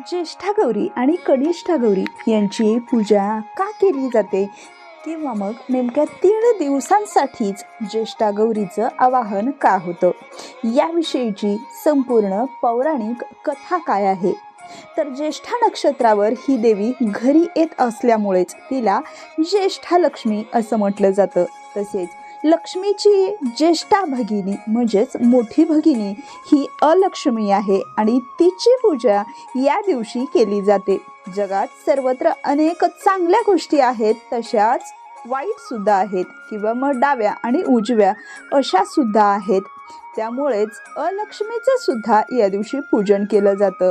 ज्येष्ठा गौरी आणि कनिष्ठा गौरी यांची पूजा का केली जाते? किंवा मग नेमक्या तीन दिवसांसाठीच ज्येष्ठा गौरीचं आवाहन का होतं? याविषयीची संपूर्ण पौराणिक कथा काय आहे? तर ज्येष्ठा नक्षत्रावर ही देवी घरी येत असल्यामुळेच तिला ज्येष्ठा लक्ष्मी असं म्हटलं जातं. तसेच लक्ष्मीची ज्येष्ठा भगिनी म्हणजेच मोठी भगिनी ही अलक्ष्मी आहे आणि तिची पूजा या दिवशी केली जाते. जगात सर्वत्र अनेक चांगल्या गोष्टी आहेत तशाच वाईट सुद्धा आहेत किंवा मग डाव्या आणि उजव्या अशा सुद्धा आहेत. त्यामुळेच अलक्ष्मीचं सुद्धा या दिवशी पूजन केलं जातं.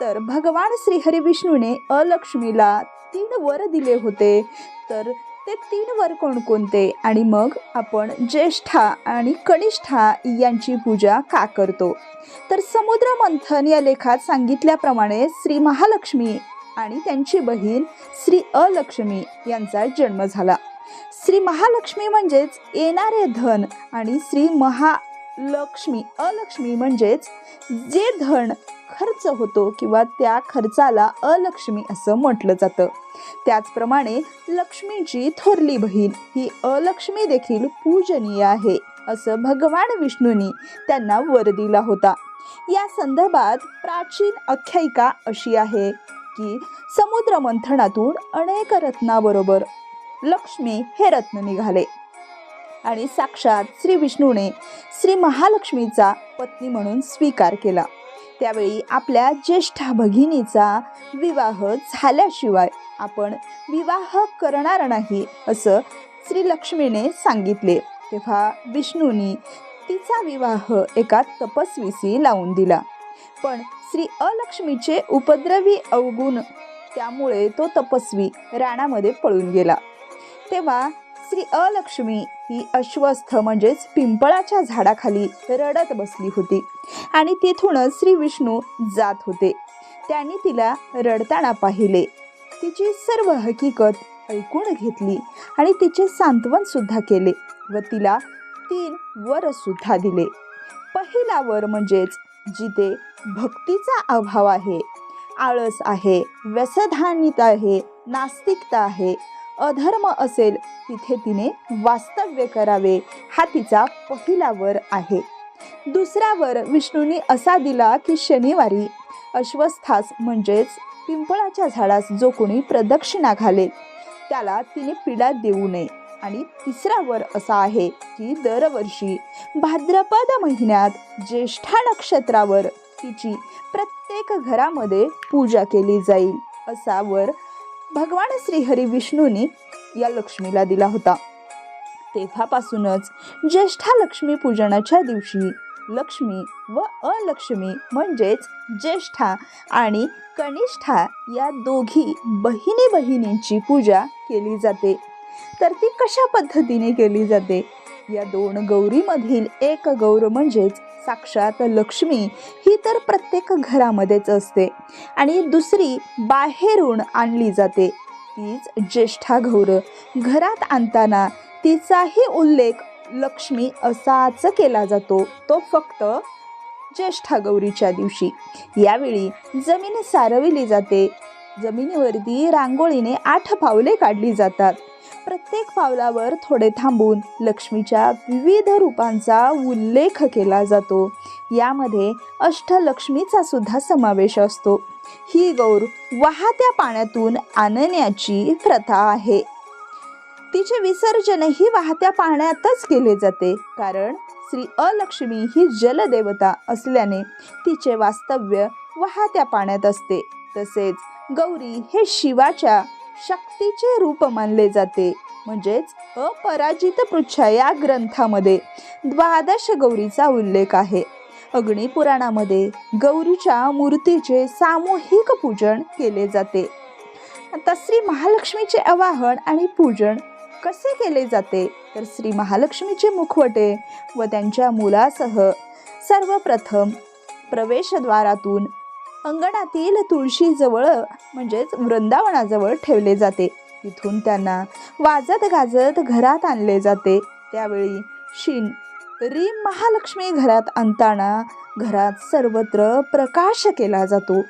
तर भगवान श्रीहरी विष्णूने अलक्ष्मीला तीन वर दिले होते. तर ते तीन वर कोणकोणते? आणि मग आपण ज्येष्ठा आणि कनिष्ठा यांची पूजा का करतो? तर समुद्र मंथन या लेखात सांगितल्याप्रमाणे श्री महालक्ष्मी आणि त्यांची बहीण श्री अलक्ष्मी यांचा जन्म झाला. श्री महालक्ष्मी म्हणजेच येणारे धन आणि श्री महालक्ष्मी अलक्ष्मी म्हणजेच जे धन खर्च होतो किंवा त्या खर्चाला अलक्ष्मी असं म्हटलं जातं. त्याचप्रमाणे लक्ष्मीची थोरली बहीण ही अलक्ष्मी देखील पूजनीय आहे असं भगवान विष्णूंनी त्यांना वर दिला होता. या संदर्भात प्राचीन आख्यायिका अशी आहे की समुद्र मंथनातून अनेक रत्नाबरोबर लक्ष्मी हे रत्न निघाले. आणि साक्षात श्री विष्णूने श्री महालक्ष्मीचा पत्नी म्हणून स्वीकार केला. त्यावेळी आपल्या ज्येष्ठा भगिनीचा विवाह झाल्याशिवाय आपण विवाह करणार नाही असं श्री लक्ष्मीने सांगितले. तेव्हा विष्णूनी तिचा विवाह एका तपस्वीशी लावून दिला. पण श्री अलक्ष्मीचे उपद्रवी अवगुण त्यामुळे तो तपस्वी राणामध्ये पळून गेला. तेव्हा श्री अलक्ष्मी ही अश्वस्थ म्हणजेच पिंपळाच्या झाडाखाली रडत बसली होती. आणि तिथूनच श्री विष्णू जात होते. त्यांनी तिला रडताना पाहिले. तिची सर्व हकीकत ऐकून घेतली आणि तिचे सांत्वन सुद्धा केले व तिला तीन वर सुद्धा दिले. पहिला वर म्हणजेच जिथे भक्तीचा अभाव आहे आळस आहे व्यसधानित आहे नास्तिकता आहे अधर्म असेल तिथे तिने वास्तव्य करावे. हा तिचा पहिला वर आहे. दुसरा वर विष्णूंनी असा दिला की शनिवारी अश्वस्थास म्हणजेच पिंपळाच्या झाडास जो कोणी प्रदक्षिणा घालेल त्याला तिने पीडा देऊ नये. आणि तिसरा वर असा आहे की दरवर्षी भाद्रपद महिन्यात ज्येष्ठा नक्षत्रावर तिची प्रत्येक घरामध्ये पूजा केली जाईल. असा वर भगवान श्रीहरी विष्णूने या लक्ष्मीला दिला होता. तेव्हापासूनच ज्येष्ठा लक्ष्मी पूजनाच्या दिवशी लक्ष्मी व अलक्ष्मी म्हणजेच ज्येष्ठा आणि कनिष्ठा या दोघी बहिणी बहिणींची पूजा केली जाते. तर ती कशा पद्धतीने केली जाते? या दोन गौरीमधील एक गौर म्हणजेच साक्षात लक्ष्मी ही तर प्रत्येक घरामध्येच असते. आणि दुसरी बाहेरून आणली जाते. तीच ज्येष्ठा गौर घरात आणताना तिचाही उल्लेख लक्ष्मी असाच केला जातो. तो फक्त ज्येष्ठा गौरीच्या दिवशी. यावेळी जमीन सारविली जाते. जमिनीवरती रांगोळीने आठ पावले काढली जातात. प्रत्येक पावलावर थोडे थांबून लक्ष्मीच्या विविध रूपांचा उल्लेख केला जातो. यामध्ये अष्टलक्ष्मीचा सुद्धा समावेश असतो. ही गौर वाहत्या पाण्यातून आणण्याची प्रथा आहे. तिचे विसर्जनही वाहत्या पाण्यातच केले जाते. कारण श्री अलक्ष्मी ही जलदेवता असल्याने तिचे वास्तव्य वाहत्या पाण्यात असते. तसेच गौरी हे शिवाच्या शक्तीचे रूप मानले जाते. म्हणजेच अपराजित पृच्छा या ग्रंथामध्ये द्वादश गौरीचा उल्लेख आहे. अग्निपुराणामध्ये गौरीच्या मूर्तीचे सामूहिक पूजन केले जाते. आता श्री महालक्ष्मीचे आवाहन आणि पूजन कसे केले जाते? तर श्री महालक्ष्मीचे मुखवटे व त्यांच्या मुलासह सर्वप्रथम प्रवेशद्वारातून अंगणातील तुळशीजवळ म्हणजेच वृंदावनाजवळ ठेवले जाते. तिथून त्यांना वाजत गाजत घरात आणले जाते. त्यावेळी शिन री महालक्ष्मी घरात आणताना घरात सर्वत्र प्रकाश केला जातो.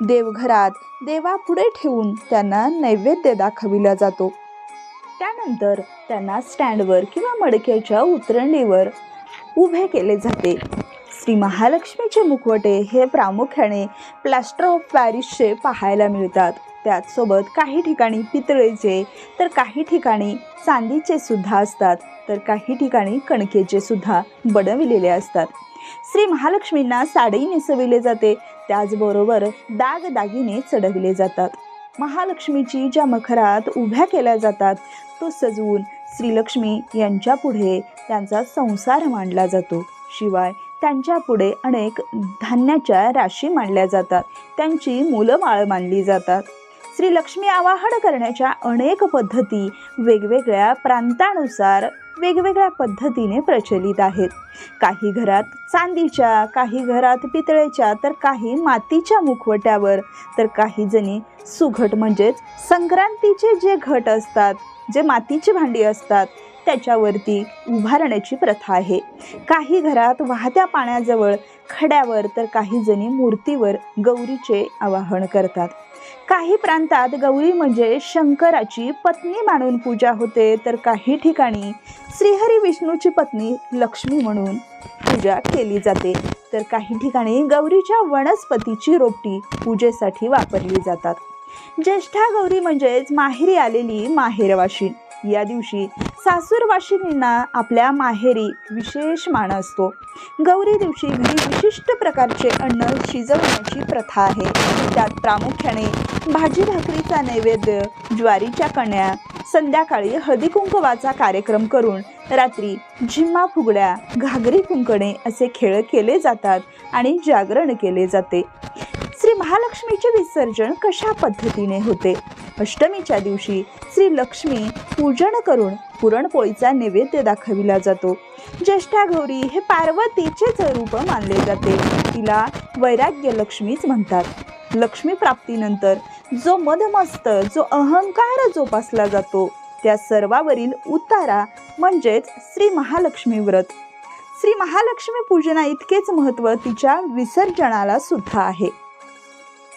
देवघरात देवापुढे ठेवून त्यांना नैवेद्य दाखविला जातो. त्यानंतर त्यांना स्टँडवर किंवा मडक्याच्या उतरणीवर उभे केले जाते. श्री महालक्ष्मीचे मुखवटे हे प्रामुख्याने प्लॅस्टर ऑफ पॅरिसचे पाहायला मिळतात. त्याचसोबत काही ठिकाणी पितळेचे तर काही ठिकाणी चांदीचे सुद्धा असतात तर काही ठिकाणी कणकेचे सुद्धा बनविलेले असतात. श्री महालक्ष्मींना साडी नेसविले जाते त्याचबरोबर दागदागिने चढविले जातात. महालक्ष्मीची ज्या मखरात उभ्या केल्या जातात तो सजवून श्रीलक्ष्मी यांच्या पुढे त्यांचा संसार मांडला जातो. शिवाय त्यांच्या पुढे अनेक धान्याच्या राशी मांडल्या जातात. त्यांची मुलं माळ मानली जातात. श्री लक्ष्मी आवाहन करण्याच्या अनेक पद्धती वेगवेगळ्या प्रांतानुसार वेगवेगळ्या पद्धतीने प्रचलित आहेत. काही घरात चांदीच्या काही घरात पितळेच्या तर काही मातीच्या मुखवट्यावर तर काही जणी सुघट म्हणजेच संक्रांतीचे जे घट असतात जे मातीची भांडी असतात त्याच्यावरती उभारण्याची प्रथा आहे. काही घरात वाहत्या पाण्याजवळ खड्यावर तर काही जणी मूर्तीवर गौरीचे आवाहन करतात. काही प्रांतात गौरी म्हणजे शंकराची पत्नी मानून पूजा होते तर काही ठिकाणी श्रीहरी विष्णूची पत्नी लक्ष्मी म्हणून पूजा केली जाते. तर काही ठिकाणी गौरीच्या वनस्पतीची रोपटी पूजेसाठी वापरली जातात. ज्येष्ठा गौरी म्हणजेच माहेरी आलेली माहेरवाशी. या दिवशी सासूरवाशिनींना आपल्या माहेरी विशेष मान असतो. गौरी दिवशी घरी विशिष्ट प्रकारचे अन्न शिजवण्याची प्रथा आहे. त्यात प्रामुख्याने भाजी भाकरीचा नैवेद्य ज्वारीच्या कण्या संध्याकाळी हळदी कुंकवाचा कार्यक्रम करून रात्री झिम्मा फुगड्या घागरी कुंकणे असे खेळ केले जातात आणि जागरण केले जाते. श्री महालक्ष्मीचे विसर्जन कशा पद्धतीने होते? अष्टमीच्या दिवशी श्री लक्ष्मी पूजन करून पुरणपोळीचा नैवेद्य दाखविला जातो. ज्येष्ठा गौरी हे पार्वतीचेच रूप मानले जाते. तिला वैराग्य लक्ष्मीच म्हणतात. लक्ष्मी प्राप्तीनंतर जो मदमस्त जो अहंकार जोपासला जातो त्या सर्वावरील उतारा म्हणजेच श्री महालक्ष्मी व्रत. श्री महालक्ष्मी पूजना इतकेच महत्त्व तिच्या विसर्जनाला सुद्धा आहे.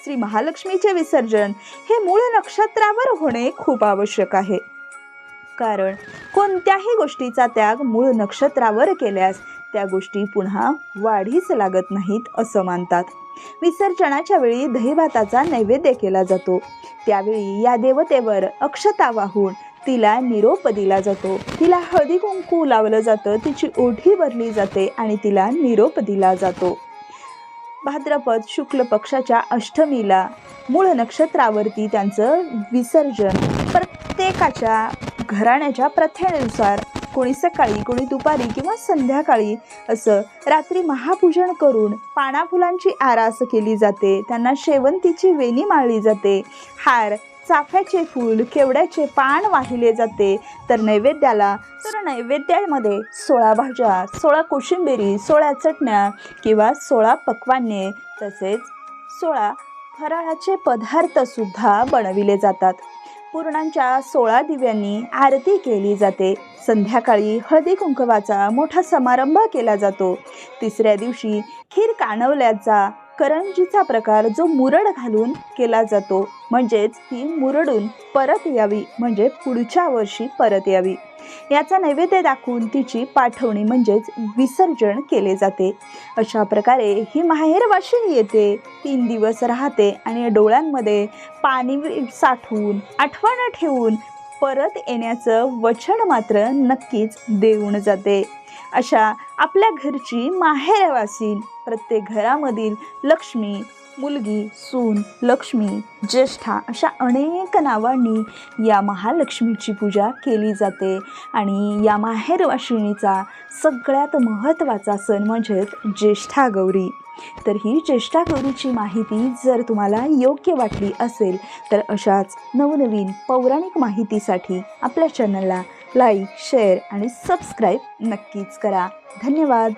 श्री महालक्ष्मीचे विसर्जन हे मूळ नक्षत्रावर होणे खूप आवश्यक आहे. कारण कोणत्याही गोष्टीचा त्याग मूळ नक्षत्रावर केल्यास त्या गोष्टी पुन्हा वाढीच लागत नाहीत असं मानतात. विसर्जनाच्या वेळी दहीभाताचा नैवेद्य केला जातो. त्यावेळी या देवतेवर अक्षता वाहून तिला निरोप दिला जातो. तिला हळदी कुंकू लावलं जातं तिची ओढी भरली जाते आणि तिला निरोप दिला जातो. भाद्रपद शुक्ल पक्षाच्या अष्टमीला मूळ नक्षत्रावरती त्यांचं विसर्जन प्रत्येकाच्या घराण्याच्या प्रथेनुसार कोणी सकाळी कोणी दुपारी किंवा संध्याकाळी असं रात्री महापूजन करून पाना फुलांची आरास केली जाते. त्यांना शेवंतीची वेणी माळली जाते. हार चाफ्याचे फूल केवड्याचे पान वाहिले जाते. तर नैवेद्याला तर नैवेद्यामध्ये सोळा भाज्या सोळा कोशिंबिरी सोळा चटण्या किंवा सोळा पक्वान्ये तसेच सोळा फराळाचे पदार्थसुद्धा बनविले जातात. पूर्णांच्या सोळा दिव्यांनी आरती केली जाते. संध्याकाळी हळदी कुंकवाचा मोठा समारंभ केला जातो. तिसऱ्या दिवशी खीर कानवल्याचा करंजीचा प्रकार जो मुरड घालून केला जातो. म्हणजेच ती मुरडून परत यावी म्हणजे पुढच्या वर्षी परत यावी. याचा नैवेद्य दाखवून तिची पाठवणी म्हणजेच विसर्जन केले जाते. अशा प्रकारे ही माहेरवाशिनी येते. तीन दिवस राहते आणि डोळ्यांमध्ये पाणी साठवून आठवण ठेवून परत येण्याचं वचन मात्र नक्कीच देऊन जाते. अशा आपल्या घरची माहेरवासीन प्रत्येक घरामधील लक्ष्मी मुलगी सून लक्ष्मी ज्येष्ठा अशा अनेक नावांनी या महालक्ष्मीची पूजा केली जाते. आणि या माहेरवाशिणीचा सगळ्यात महत्त्वाचा सण म्हणजेच ज्येष्ठा गौरी. तर ही ज्येष्ठा गौरीची माहिती जर तुम्हाला योग्य वाटली असेल तर अशाच नवनवीन पौराणिक माहितीसाठी आपल्या चॅनलला लाईक शेअर आणि सबस्क्राईब नक्कीच करा. धन्यवाद!